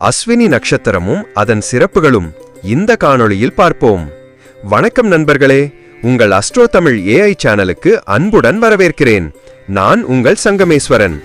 அஸ்வினி நட்சத்திரமும் அதன் சிறப்புகளும் இந்த காணொளியில் பார்ப்போம். வணக்கம் நண்பர்களே உங்கள் அஸ்ட்ரோ தமிழ் ஏஐ சேனலுக்கு அன்புடன் வரவேற்கிறேன். நான் உங்கள் சங்கமேஸ்வரன்.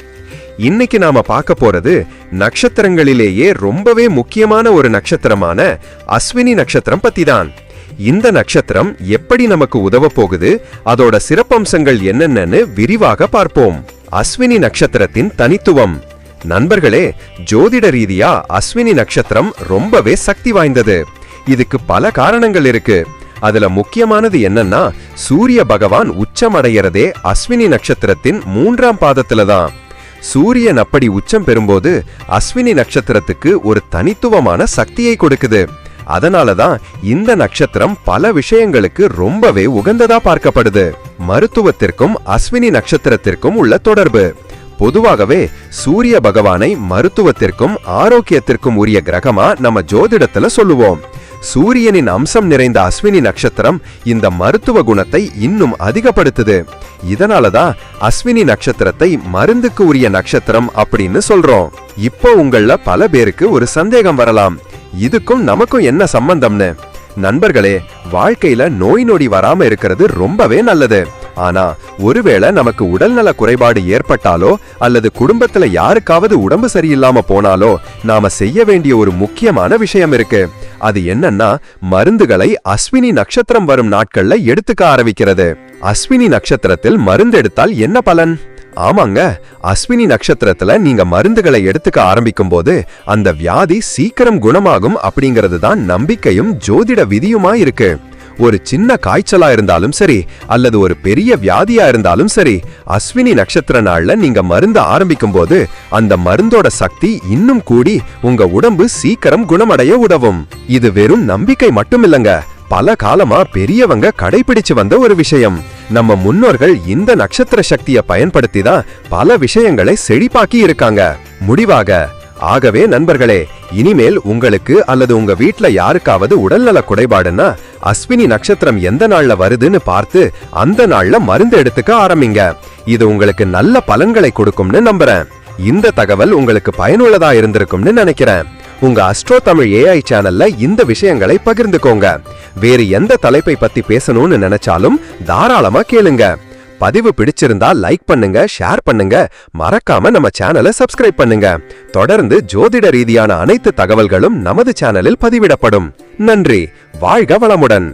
இன்னைக்கு நாம பார்க்க போறது நட்சத்திரங்களிலேயே ரொம்பவே முக்கியமான ஒரு நட்சத்திரமான அஸ்வினி நட்சத்திரம் பத்தி தான் இந்த நட்சத்திரம் எப்படி நமக்கு உதவ போகுது அதோட சிறப்பம்சங்கள் என்னென்னு விரிவாக பார்ப்போம். அஸ்வினி நட்சத்திரத்தின் தனித்துவம். நண்பர்களே ஜோதிட ரீதியா அஸ்வினி நட்சத்திரம் ரொம்பவே சக்தி வாய்ந்தது. இதுக்கு பல காரணங்கள் இருக்கு. அதுல முக்கியமானது என்னன்னா சூரிய பகவான் உச்சமடைகிறதே அஸ்வினி நட்சத்திரத்தின் மூன்றாம் பாதத்துல தான். சூரியன் அப்படி உச்சம் பெறும்போது அஸ்வினி நட்சத்திரத்துக்கு ஒரு தனித்துவமான சக்தியை கொடுக்குது. அதனால தான் இந்த நட்சத்திரம் பல விஷயங்களுக்கு ரொம்பவே உகந்ததா பார்க்கப்படுது. மருத்துவத்திற்கும் அஸ்வினி நட்சத்திரத்திற்கும் உள்ள தொடர்பு. பொதுவாகவே சூரிய பகவானை மருத்துவத்திற்கும் ஆரோக்கியத்திற்கும் உரிய கிரகமா நம்ம ஜோதிடத்துல சொல்லுவோம். சூரியனின் அம்சம் நிறைந்த அஸ்வினி நட்சத்திரம் இந்த மருத்துவ குணத்தை இன்னும் அதிகப்படுத்துது. இதனாலதான் அஸ்வினி நட்சத்திரத்தை மருந்துக்கு உரிய நட்சத்திரம் அப்படின்னு சொல்றோம். இப்போ உங்கள பல பேருக்கு ஒரு சந்தேகம் வரலாம். இதுக்கும் நமக்கும் என்ன சம்பந்தம்னு? நண்பர்களே வாழ்க்கையில நோய் நொடி வராம இருக்கிறது ரொம்பவே நல்லது. ஆனா ஒருவேளை நமக்கு உடல்நல குறைபாடு ஏற்பட்டாலோ அல்லது குடும்பத்துல யாருக்காவது உடம்பு சரியில்லாம போனாலோ நாம செய்ய வேண்டிய ஒரு முக்கியமான விஷயம் இருக்கு. அது என்னன்னா மருந்துகளை அஸ்வினி நட்சத்திரம் வரும் நாட்கள்ல எடுத்துக்க ஆரம்பிக்கிறது. அஸ்வினி நட்சத்திரத்தில் மருந்து எடுத்தால் என்ன பலன்? ஆமாங்க அஸ்வினி நட்சத்திரத்துல நீங்க மருந்துகளை எடுத்துக்க ஆரம்பிக்கும் போது அந்த வியாதி சீக்கிரம் குணமாகும் அப்படிங்கிறது தான் நம்பிக்கையும் ஜோதிட விதியுமா இருக்கு. ஒரு சின்ன காய்ச்சலா இருந்தாலும் சரி அல்லது ஒரு பெரிய வியாதியா இருந்தாலும் சரி அஸ்வினி நட்சத்திர நாள்ல நீங்க மருந்து ஆரம்பிக்கும் போது அந்த மருந்தோட சக்தி இன்னும் கூடி உங்க உடம்பு சீக்கிரம் குணமடைய உதவும். இது வெறும் நம்பிக்கை மட்டும் இல்லங்க பல காலமா பெரியவங்க கடைபிடிச்சு வந்த ஒரு விஷயம். நம்ம முன்னோர்கள் இந்த நட்சத்திர சக்தியை பயன்படுத்தி தான் பல விஷயங்களை செழிப்பாக்கி இருக்காங்க. முடிவாக ஆகவே நண்பர்களே இனிமேல் உங்களுக்கு அல்லது உங்க வீட்ல யாருக்காவது உடல்நல குறைபாடுன்னா அஸ்வினி நட்சத்திரம் எந்த நாள்ல வருதுன்னு பார்த்து அந்த நாள்ல மருந்து எடுத்துக்க ஆரம்பிங்க. இது உங்களுக்கு நல்ல பலன்களை கொடுக்கும்னு நம்புறேன். இந்த தகவல் உங்களுக்கு பயனுள்ளதா இருந்திருக்கும்னு நினைக்கிறேன். உங்க அஸ்ட்ரோ தமிழ் ஏஐ சேனல்ல இந்த விஷயங்களை பகிர்ந்துக்கோங்க. வேறு எந்த தலைப்பை பத்தி பேசணும்னு நினைச்சாலும் தாராளமா கேளுங்க. பதிவு பிடிச்சிருந்தா லைக் பண்ணுங்க ஷேர் பண்ணுங்க. மறக்காம நம்ம சேனலை சப்ஸ்கிரைப் பண்ணுங்க. தொடர்ந்து ஜோதிட ரீதியான அனைத்து தகவல்களும் நமது சேனலில் பதிவிடப்படும். நன்றி வாழ்க வளமுடன்.